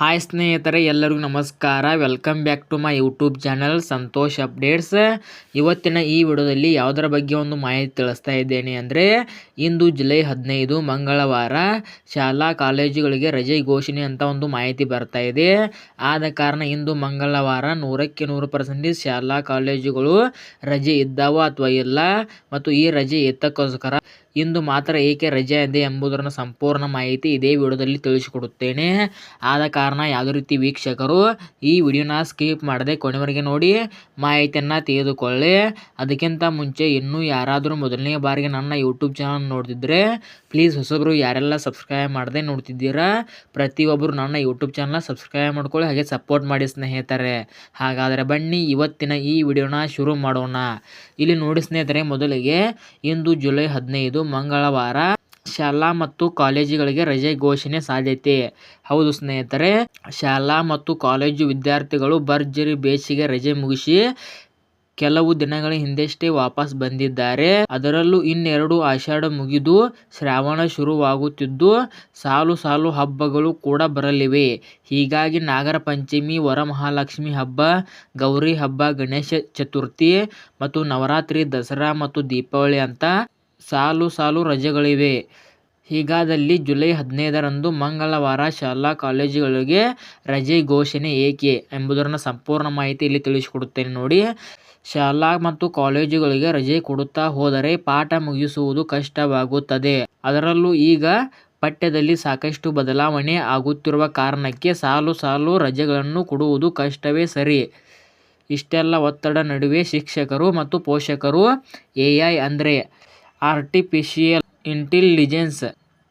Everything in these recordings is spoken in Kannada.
ಹಾಯ್ ಸ್ನೇಹಿತರೆ, ಎಲ್ಲರಿಗೂ ನಮಸ್ಕಾರ. Welcome back to my YouTube channel Santosh updates ಇವತ್ತಿನ ಈ ವಿಡಿಯೋದಲ್ಲಿ ಯಾವುದರ ಬಗ್ಗೆ ಒಂದು ಮಾಹಿತಿ ತಿಳಿಸ್ತಾ ಇದ್ದೇನೆ ಅಂದರೆ, ಇಂದು ಜುಲೈ ಹದಿನೈದು, ಮಂಗಳವಾರ ಶಾಲಾ ಕಾಲೇಜುಗಳಿಗೆ ರಜೆ ಘೋಷಣೆ ಅಂತ ಒಂದು ಮಾಹಿತಿ ಬರ್ತಾ ಇದೆ. ಆದ ಕಾರಣ ಇಂದು ಮಂಗಳವಾರ ನೂರಕ್ಕೆ ನೂರು ಪರ್ಸೆಂಟೇಜ್ ಶಾಲಾ ಕಾಲೇಜುಗಳು ರಜೆ ಇದ್ದಾವ ಅಥವಾ ಇಲ್ಲ, ಮತ್ತು ಈ ರಜೆ ಎತ್ತಕ್ಕೋಸ್ಕರ ಇಂದು ಮಾತ್ರ ಏಕೆ ರಜೆ ಇದೆ ಎಂಬುದರ ಸಂಪೂರ್ಣ ಮಾಹಿತಿ ಇದೇ ವಿಡಿಯೋದಲ್ಲಿ ತಿಳಿಸಿಕೊಡುತ್ತೇನೆ. ಆದ ಕಾರಣ ಯಾವುದೇ ರೀತಿ ವೀಕ್ಷಕರು ಈ ವಿಡಿಯೋನ ಸ್ಕಿಪ್ ಮಾಡದೆ ಕೊನೆವರೆಗೆ ನೋಡಿ ಮಾಹಿತಿಯನ್ನು ತೆಗೆದುಕೊಳ್ಳಿ. ಅದಕ್ಕಿಂತ ಮುಂಚೆ ಇನ್ನೂ ಯಾರಾದರೂ ಮೊದಲನೇ ಬಾರಿಗೆ ನನ್ನ ಯೂಟ್ಯೂಬ್ ಚಾನಲ್ ನೋಡ್ತಿದ್ರೆ ಪ್ಲೀಸ್ ಹೊಸೊಬ್ಬರು ಯಾರೆಲ್ಲ ಸಬ್ಸ್ಕ್ರೈಬ್ ಮಾಡದೆ ನೋಡ್ತಿದ್ದೀರಾ, ಪ್ರತಿಯೊಬ್ಬರು ನನ್ನ ಯೂಟ್ಯೂಬ್ ಚಾನಲ್ ಸಬ್ಸ್ಕ್ರೈಬ್ ಮಾಡ್ಕೊಳ್ಳಿ, ಹಾಗೆ ಸಪೋರ್ಟ್ ಮಾಡಿ ಸ್ನೇಹಿತರೆ. ಹಾಗಾದರೆ ಬನ್ನಿ ಇವತ್ತಿನ ಈ ವಿಡಿಯೋನ ಶುರು ಮಾಡೋಣ. ಇಲ್ಲಿ ನೋಡಿ ಸ್ನೇಹಿತರೆ, ಮೊದಲಿಗೆ ಇಂದು ಜುಲೈ ಹದಿನೈದು ಮಂಗಳವಾರ. ಶಾಲಾ ಮತ್ತು ಕಾಲೇಜುಗಳಿಗೆ ರಜೆ ಘೋಷಣೆ ಸಾಧ್ಯತೆ. ಹೌದು ಸ್ನೇಹಿತರೆ, ಶಾಲಾ ಮತ್ತು ಕಾಲೇಜು ವಿದ್ಯಾರ್ಥಿಗಳು ಭರ್ಜರಿ ಬೇಸಿಗೆ ರಜೆ ಮುಗಿಸಿ ಕೆಲವು ದಿನಗಳ ಹಿಂದೆಷ್ಟೇ ವಾಪಸ್ ಬಂದಿದ್ದಾರೆ. ಅದರಲ್ಲೂ ಇನ್ನೆರಡು ಆಷಾಢ ಮುಗಿದು ಶ್ರಾವಣ ಶುರುವಾಗುತ್ತಿದ್ದು, ಸಾಲು ಸಾಲು ಹಬ್ಬಗಳು ಕೂಡ ಬರಲಿವೆ. ಹೀಗಾಗಿ ನಾಗರ ಪಂಚಮಿ, ವರಮಹಾಲಕ್ಷ್ಮಿ ಹಬ್ಬ, ಗೌರಿ ಹಬ್ಬ, ಗಣೇಶ ಚತುರ್ಥಿ ಮತ್ತು ನವರಾತ್ರಿ, ದಸರಾ ಮತ್ತು ದೀಪಾವಳಿ ಅಂತ ಸಾಲು ಸಾಲು ರಜೆಗಳಿವೆ. ಹೀಗಾದಲ್ಲಿ ಜುಲೈ ಹದಿನೈದರಂದು ಮಂಗಳವಾರ ಶಾಲಾ ಕಾಲೇಜುಗಳಿಗೆ ರಜೆ ಘೋಷಣೆ ಏಕೆ ಎಂಬುದರ ಸಂಪೂರ್ಣ ಮಾಹಿತಿ ಇಲ್ಲಿ ತಿಳಿಸಿಕೊಡುತ್ತೇನೆ ನೋಡಿ. ಶಾಲಾ ಮತ್ತು ಕಾಲೇಜುಗಳಿಗೆ ರಜೆ ಕೊಡುತ್ತಾ ಹೋದರೆ ಪಾಠ ಮುಗಿಸುವುದು ಕಷ್ಟವಾಗುತ್ತದೆ. ಅದರಲ್ಲೂ ಈಗ ಪಠ್ಯದಲ್ಲಿ ಸಾಕಷ್ಟು ಬದಲಾವಣೆ ಆಗುತ್ತಿರುವ ಕಾರಣಕ್ಕೆ ಸಾಲು ಸಾಲು ರಜೆಗಳನ್ನು ಕೊಡುವುದು ಕಷ್ಟವೇ ಸರಿ. ಇಷ್ಟೆಲ್ಲ ಒತ್ತಡ ನಡುವೆ ಶಿಕ್ಷಕರು ಮತ್ತು ಪೋಷಕರು ಎ ಐ ಅಂದರೆ ಆರ್ಟಿಫಿಷಿಯಲ್ ಇಂಟೆಲಿಜೆನ್ಸ್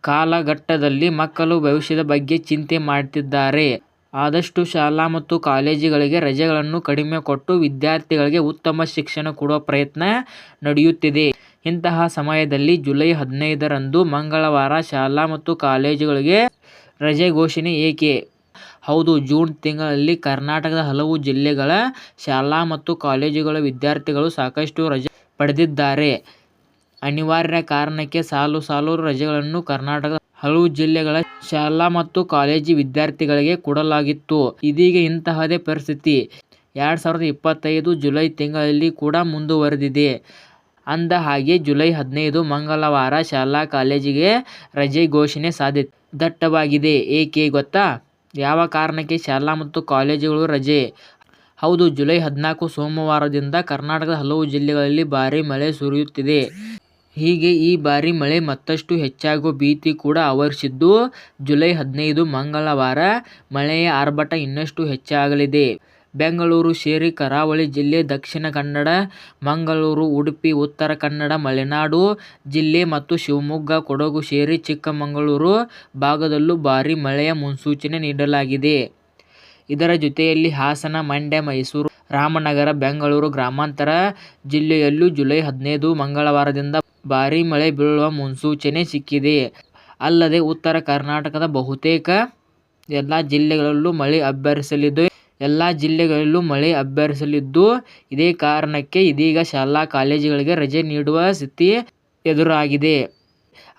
ಕಾಲಘಟ್ಟದಲ್ಲಿ ಮಕ್ಕಳು ಭವಿಷ್ಯದ ಬಗ್ಗೆ ಚಿಂತೆ ಮಾಡ್ತಿದ್ದಾರೆ. ಆದಷ್ಟು ಶಾಲಾ ಮತ್ತು ಕಾಲೇಜುಗಳಿಗೆ ರಜೆಗಳನ್ನು ಕಡಿಮೆ ಕೊಟ್ಟು ವಿದ್ಯಾರ್ಥಿಗಳಿಗೆ ಉತ್ತಮ ಶಿಕ್ಷಣ ಕೊಡುವ ಪ್ರಯತ್ನ ನಡೆಯುತ್ತಿದೆ. ಇಂತಹ ಸಮಯದಲ್ಲಿ ಜುಲೈ ಹದಿನೈದರಂದು ಮಂಗಳವಾರ ಶಾಲಾ ಮತ್ತು ಕಾಲೇಜುಗಳಿಗೆ ರಜೆ ಘೋಷಣೆ ಏಕೆ? ಹೌದು, ಜೂನ್ ತಿಂಗಳಲ್ಲಿ ಕರ್ನಾಟಕದ ಹಲವು ಜಿಲ್ಲೆಗಳ ಶಾಲಾ ಮತ್ತು ಕಾಲೇಜುಗಳ ವಿದ್ಯಾರ್ಥಿಗಳು ಸಾಕಷ್ಟು ರಜೆ ಪಡೆದಿದ್ದಾರೆ. ಅನಿವಾರ್ಯ ಕಾರಣಕ್ಕೆ ಸಾಲು ಸಾಲು ರಜೆಗಳನ್ನು ಕರ್ನಾಟಕದ ಹಲವು ಜಿಲ್ಲೆಗಳ ಶಾಲಾ ಮತ್ತು ಕಾಲೇಜು ವಿದ್ಯಾರ್ಥಿಗಳಿಗೆ ಕೊಡಲಾಗಿತ್ತು. ಇದೀಗ ಇಂತಹದೇ ಪರಿಸ್ಥಿತಿ. ಎರಡು ಸಾವಿರದ ಇಪ್ಪತ್ತೈದು ಜುಲೈ ತಿಂಗಳಲ್ಲಿ ಕೂಡ ಮುಂದುವರೆದಿದೆ. ಅಂದ ಹಾಗೆ ಜುಲೈ ಹದಿನೈದು ಮಂಗಳವಾರ ಶಾಲಾ ಕಾಲೇಜಿಗೆ ರಜೆ ಘೋಷಣೆ ಸಾಧ್ಯ ದಟ್ಟವಾಗಿದೆ ಏಕೆ ಗೊತ್ತಾ? ಯಾವ ಕಾರಣಕ್ಕೆ ಶಾಲಾ ಮತ್ತು ಕಾಲೇಜುಗಳು ರಜೆ? ಹೌದು, ಜುಲೈ ಹದಿನಾಲ್ಕು ಸೋಮವಾರದಿಂದ ಕರ್ನಾಟಕದ ಹಲವು ಜಿಲ್ಲೆಗಳಲ್ಲಿ ಭಾರೀ ಮಳೆ ಸುರಿಯುತ್ತಿದೆ. ಹೀಗೆ ಈ ಬಾರಿ ಮಳೆ ಮತ್ತಷ್ಟು ಹೆಚ್ಚಾಗುವ ಭೀತಿ ಕೂಡ ಆವರಿಸಿದ್ದು ಜುಲೈ ಹದಿನೈದು ಮಂಗಳವಾರ ಮಳೆಯ ಆರ್ಭಟ ಇನ್ನಷ್ಟು ಹೆಚ್ಚಾಗಲಿದೆ. ಬೆಂಗಳೂರು, ಸೇರಿ ಕರಾವಳಿ ಜಿಲ್ಲೆ, ದಕ್ಷಿಣ ಕನ್ನಡ, ಮಂಗಳೂರು, ಉಡುಪಿ, ಉತ್ತರ ಕನ್ನಡ, ಮಲೆನಾಡು ಜಿಲ್ಲೆ ಮತ್ತು ಶಿವಮೊಗ್ಗ, ಕೊಡಗು ಸೇರಿ ಚಿಕ್ಕಮಗಳೂರು ಭಾಗದಲ್ಲೂ ಭಾರೀ ಮಳೆಯ ಮುನ್ಸೂಚನೆ ನೀಡಲಾಗಿದೆ. ಇದರ ಜೊತೆಯಲ್ಲಿ ಹಾಸನ, ಮಂಡ್ಯ, ಮೈಸೂರು ರಾಮನಗರ, ಬೆಂಗಳೂರು ಗ್ರಾಮಾಂತರ ಜಿಲ್ಲೆಯಲ್ಲೂ ಜುಲೈ ಹದಿನೈದು ಮಂಗಳವಾರದಿಂದ ಭಾರೀ ಮಳೆ ಬೀಳುವ ಮುನ್ಸೂಚನೆ ಸಿಕ್ಕಿದೆ. ಅಲ್ಲದೆ ಉತ್ತರ ಕರ್ನಾಟಕದ ಬಹುತೇಕ ಎಲ್ಲ ಜಿಲ್ಲೆಗಳಲ್ಲೂ ಮಳೆ ಅಬ್ಬರಿಸಲಿದ್ದು, ಎಲ್ಲ ಜಿಲ್ಲೆಗಳಲ್ಲೂ ಮಳೆ ಅಬ್ಬರಿಸಲಿದ್ದು ಇದೇ ಕಾರಣಕ್ಕೆ ಇದೀಗ ಶಾಲಾ ಕಾಲೇಜುಗಳಿಗೆ ರಜೆ ನೀಡುವ ಸ್ಥಿತಿ ಎದುರಾಗಿದೆ.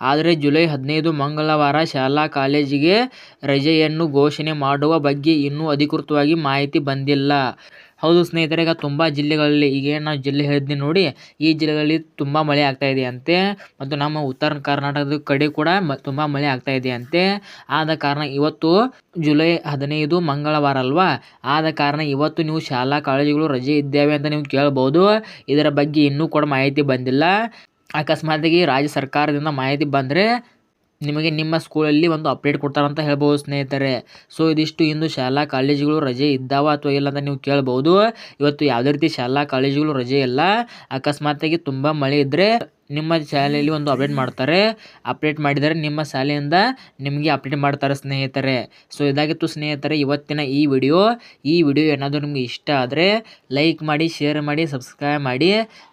ಆದರೆ ಜುಲೈ ಹದಿನೈದು ಮಂಗಳವಾರ ಶಾಲಾ ಕಾಲೇಜಿಗೆ ರಜೆಯನ್ನು ಘೋಷಣೆ ಮಾಡುವ ಬಗ್ಗೆ ಇನ್ನೂ ಅಧಿಕೃತವಾಗಿ ಮಾಹಿತಿ ಬಂದಿಲ್ಲ. ಹೌದು ಸ್ನೇಹಿತರೆ, ಈಗ ತುಂಬ ಜಿಲ್ಲೆಗಳಲ್ಲಿ, ಈಗ ನಾವು ಜಿಲ್ಲೆ ಹೇಳಿದ್ನಿ ನೋಡಿ, ಈ ಜಿಲ್ಲೆಗಳಲ್ಲಿ ತುಂಬ ಮಳೆ ಆಗ್ತಾ ಇದೆ ಅಂತೆ ಮತ್ತು ನಮ್ಮ ಉತ್ತರ ಕರ್ನಾಟಕದ ಕಡೆ ಕೂಡ ಮ, ತುಂಬ ಮಳೆ ಆಗ್ತಾ ಇದೆ ಅಂತೆ ಆದ ಕಾರಣ ಇವತ್ತು ಜುಲೈ ಹದಿನೈದು ಮಂಗಳವಾರ ಅಲ್ವಾ? ಆದ ಕಾರಣ ಇವತ್ತು ನೀವು ಶಾಲಾ ಕಾಲೇಜುಗಳು ರಜೆ ಇದ್ದೇವೆ ಅಂತ ನೀವು ಕೇಳ್ಬೋದು. ಇದರ ಬಗ್ಗೆ ಇನ್ನೂ ಕೂಡ ಮಾಹಿತಿ ಬಂದಿಲ್ಲ. ಅಕಸ್ಮಾತಾಗಿ ರಾಜ್ಯ ಸರ್ಕಾರದಿಂದ ಮಾಹಿತಿ ಬಂದರೆ ನಿಮಗೆ ನಿಮ್ಮ ಸ್ಕೂಲಲ್ಲಿ ಒಂದು ಅಪ್ಡೇಟ್ ಕೊಡ್ತಾರಂತ ಹೇಳ್ಬೋದು ಸ್ನೇಹಿತರೆ. ಸೊ ಇದಿಷ್ಟು ಇಂದು ಶಾಲಾ ಕಾಲೇಜುಗಳು ರಜೆ ಇದ್ದಾವ ಅಥವಾ ಇಲ್ಲ ಅಂತ ನೀವು ಕೇಳ್ಬೋದು. ಇವತ್ತು ಯಾವುದೇ ರೀತಿ ಶಾಲಾ ಕಾಲೇಜುಗಳು ರಜೆ ಇಲ್ಲ. ಅಕಸ್ಮಾತಾಗಿ ತುಂಬ ಮಳೆ ಇದ್ದರೆ ನಿಮ್ಮ ಶಾಲೆಯಲ್ಲಿ ಒಂದು ಅಪ್ಡೇಟ್ ಮಾಡ್ತಾರೆ. ಅಪ್ಡೇಟ್ ಮಾಡಿದರೆ ನಿಮ್ಮ ಶಾಲೆಯಿಂದ ನಿಮಗೆ ಅಪ್ಡೇಟ್ ಮಾಡ್ತಾರೆ ಸ್ನೇಹಿತರೆ. ಸೊ ಇದಾಗಿತ್ತು ಸ್ನೇಹಿತರೆ, ಇವತ್ತಿನ ಈ ವಿಡಿಯೋ ಈ ವಿಡಿಯೋ ಏನಾದರೂ ನಿಮಗೆ ಇಷ್ಟ ಆದರೆ ಲೈಕ್ ಮಾಡಿ ಶೇರ್ ಮಾಡಿ ಸಬ್ಸ್ಕ್ರೈಬ್ ಮಾಡಿ.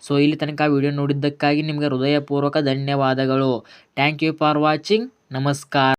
ಸೊ ಇಲ್ಲಿ ತನಕ ವಿಡಿಯೋ ನೋಡಿದ್ದಕ್ಕಾಗಿ ನಿಮಗೆ ಹೃದಯಪೂರ್ವಕ ಧನ್ಯವಾದಗಳು. ಥ್ಯಾಂಕ್ ಯು ಫಾರ್ ವಾಚಿಂಗ್ ನಮಸ್ಕಾರ.